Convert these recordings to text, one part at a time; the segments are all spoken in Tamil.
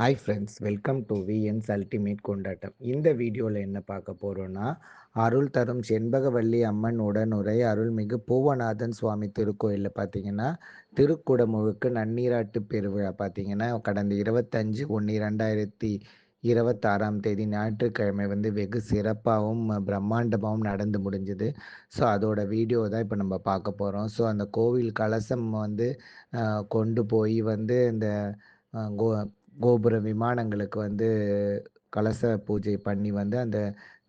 Hi friends welcome to VNS ultimate கொண்டாட்டம் இந்த வீடியோவில் என்ன பார்க்க போகிறோன்னா அருள் தரும் செண்பகவல்லி அம்மன் உடனுரை அருள்மிகு பூவநாதன் சுவாமி திருக்கோயிலில் பார்த்தீங்கன்னா திருக்குடமுழுக்கு நன்னீராட்டு பெருவிழா பார்த்தீங்கன்னா கடந்த இருபத்தஞ்சு ஒன்று ரெண்டாயிரத்தி இருபத்தாறாம் தேதி ஞாயிற்றுக்கிழமை வந்து வெகு சிறப்பாகவும் பிரம்மாண்டமாகவும் நடந்து முடிஞ்சுது. ஸோ அதோட வீடியோ தான் இப்போ நம்ம பார்க்க போகிறோம் ஸோ அந்த கோவில் கலசம் வந்து கொண்டு போய் வந்து இந்த கோ கோபுர விமானங்களுக்கு வந்து கலச பூஜை பண்ணி வந்து அந்த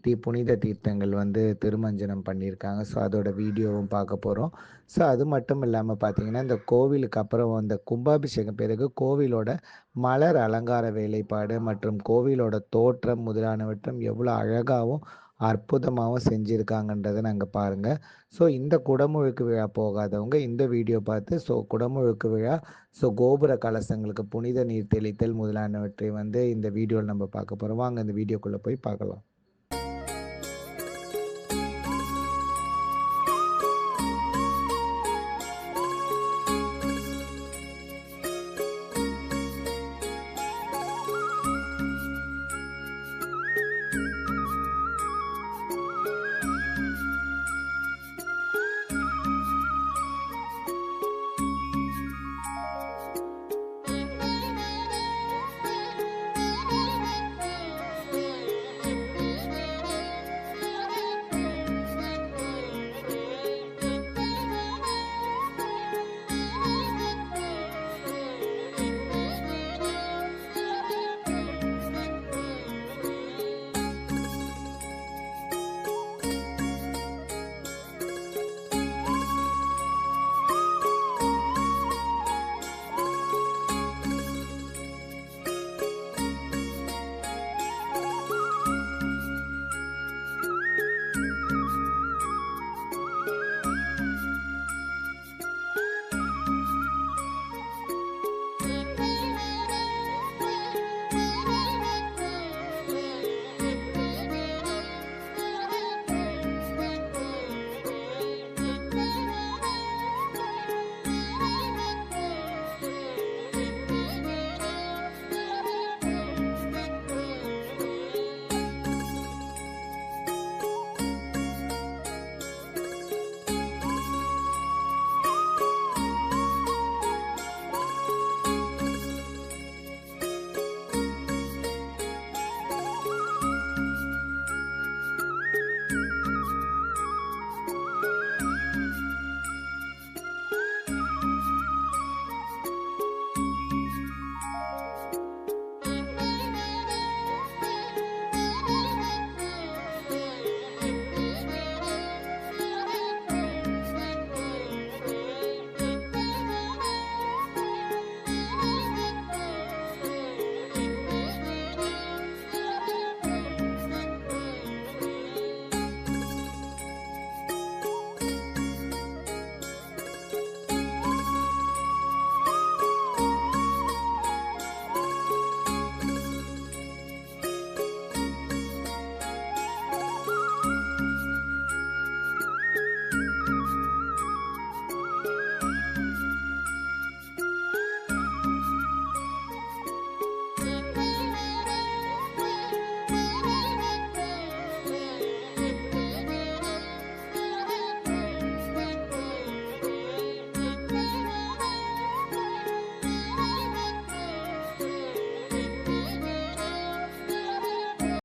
தீ புனித தீர்த்தங்கள் வந்து திருமஞ்சனம் பண்ணியிருக்காங்க. ஸோ அதோட வீடியோவும் பார்க்க போகிறோம் ஸோ அது மட்டும் இல்லாமல் பார்த்தீங்கன்னா இந்த கோவிலுக்கு அப்புறம் அந்த கும்பாபிஷேகம் பிறகு கோவிலோட மலர் அலங்கார வேலைப்பாடு மற்றும் கோவிலோட தோற்றம் முதலானவற்றும் எவ்வளோ அழகாகவும் அற்புதமாகவும் செஞ்சுருக்காங்கன்றதை நாங்கள் பாருங்கள் ஸோ இந்த குடமுழுக்கு விழா போகாதவங்க இந்த வீடியோ பார்த்து ஸோ குடமுழுக்கு விழா ஸோ கோபுர கலசங்களுக்கு புனித நீர் தெளித்தல் முதலானவற்றை வந்து இந்த வீடியோவில் நம்ம பார்க்க போகிறோம் வாங்க இந்த வீடியோக்குள்ளே போய் பார்க்கலாம்.